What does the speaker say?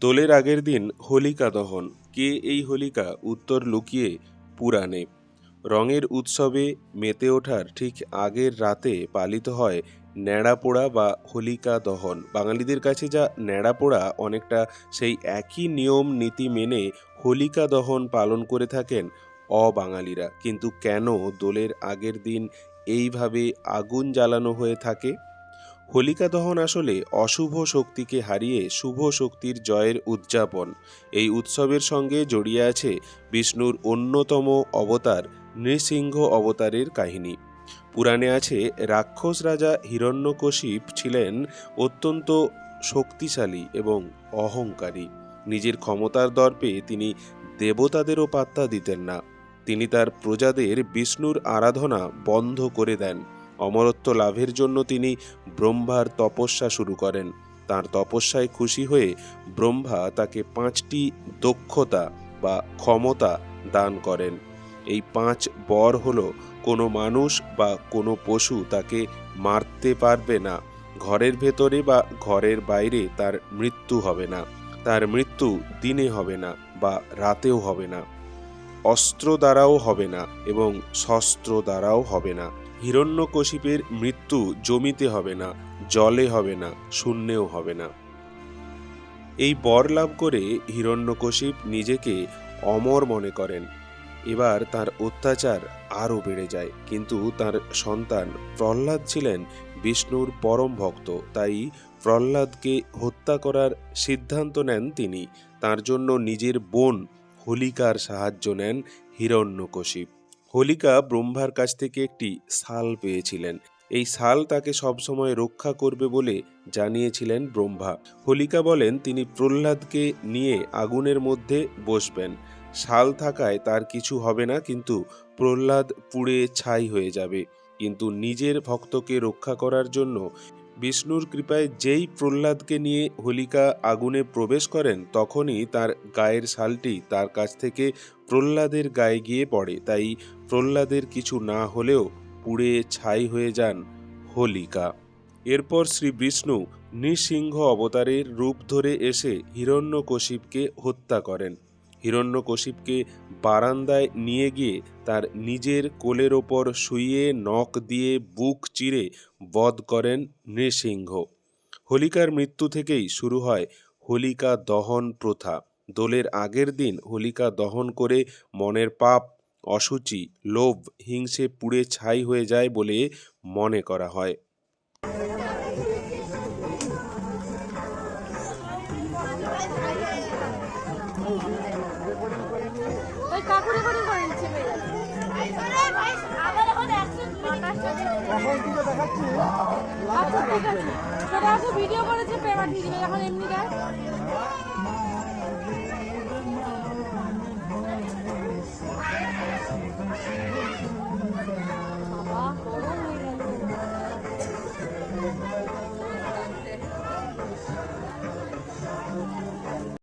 দোলের আগের দিন হোলিকা দহন। কে এই হোলিকা? উত্তর লুকিয়ে পুরাণে। রঙের উৎসবে মেতে ওঠার ঠিক আগের রাতে পালিত হয় ন্যাড়াপোড়া বা হোলিকা দহন। বাঙালিদের কাছে যা ন্যাড়াপোড়া অনেকটা সেই একই নিয়ম, নীতি মেনে হোলিকা দহন পালন করে থাকেন অবাঙালিরা। কিন্তু কেন দোলের আগের দিন এইভাবে আগুন জ্বালানো হয়ে থাকে? হোলিকা দহন আসলে অশুভ শক্তিকে হারিয়ে শুভ শক্তির জয়ের উদযাপন। এই উৎসবের সঙ্গে জড়িয়ে আছে বিষ্ণুর অন্যতম অবতার, নৃসিংহ অবতারের কাহিনী। পুরাণে আছে, রাক্ষস রাজা হিরণ্যকশিপ ছিলেন অত্যন্ত শক্তিশালী এবং অহংকারী। নিজের ক্ষমতার দর্পে তিনি দেবতাদেরও পাত্তা দিতেন না। তিনি তার প্রজাদের বিষ্ণুর আরাধনা বন্ধ করে দেন। অমরত্ব লাভের জন্য তিনি ব্রহ্মার তপস্যা শুরু করেন। তার তপস্যায় খুশি হয়ে ব্রহ্মা তাকে পাঁচটি দক্ষতা বা ক্ষমতা দান করেন। এই পাঁচ বর হল কোনো মানুষ বা কোনো পশু তাকে মারতে পারবে না। ঘরের ভেতরে বা ঘরের বাইরে তার মৃত্যু হবে না। তার মৃত্যু দিনে হবে না বা রাতেও হবে না। অস্ত্র দ্বারাও হবে না এবং শস্ত্র দ্বারাও হবে না। হিরণ্যকশিপের মৃত্যু জমিতে হবে না, জলে হবে না, শূন্যেও হবে না। এই বর লাভ করে হিরণ্যকশিপ নিজেকে অমর মনে করেন। এবার তার অত্যাচার আরও বেড়ে যায়, কিন্তু তার সন্তান প্রহ্লাদ ছিলেন বিষ্ণুর পরম ভক্ত, তাই প্রহ্লাদকে হত্যা করার সিদ্ধান্ত নেন তিনি। তার জন্য নিজের বোন হোলিকার সাহায্য নেন হিরণ্যকশিপ। হোলিকা ব্রহ্মার কাছ থেকে একটি শাল পেয়েছিলেন। এই শাল তাকে সবসময় রক্ষা করবে বলে জানিয়েছিলেন ব্রহ্মা। হোলিকা বলেন, তিনি প্রহ্লাদকে নিয়ে আগুনের মধ্যে বসবেন। শাল থাকায় তার কিছু হবে না, কিন্তু প্রহ্লাদ পুড়ে ছাই হয়ে যাবে। কিন্তু নিজের ভক্তকে রক্ষা করার জন্য বিষ্ণুর কৃপায় যেই প্রহ্লাদকে নিয়ে হোলিকা আগুনে প্রবেশ করেন, তখনই তার গায়ের শালটি তার কাছ থেকে প্রহ্লাদের গায়ে গিয়ে পড়ে। তাই প্রহ্লাদের কিছু না হলেও পুড়ে ছাই হয়ে যান হোলিকা। এরপর শ্রী বিষ্ণু নৃসিংহ অবতারের রূপ ধরে এসে হিরণ্যকশিপকে হত্যা করেন। হিরণ্যকশিপকে বারান্দায় নিয়ে গিয়ে তার নিজের কোলের ওপর শুইয়ে নখ দিয়ে বুক চিরে বধ করেন নৃসিংহ। হোলিকার মৃত্যু থেকেই শুরু হয় হোলিকা দহন প্রথা। দোলের আগের দিন হোলিকা দহন করে মনের পাপ, অসুচি, লোভ, হিংসে পুড়ে ছাই হয়ে যায় বলে মনে করা হয়। ওই কাকুরে করে করে নিচ্ছে আচ্ছা ঠিক আছে সেটা ভিডিও করেছে পেমেন্ট দিবে। এখন এমনি গায়ে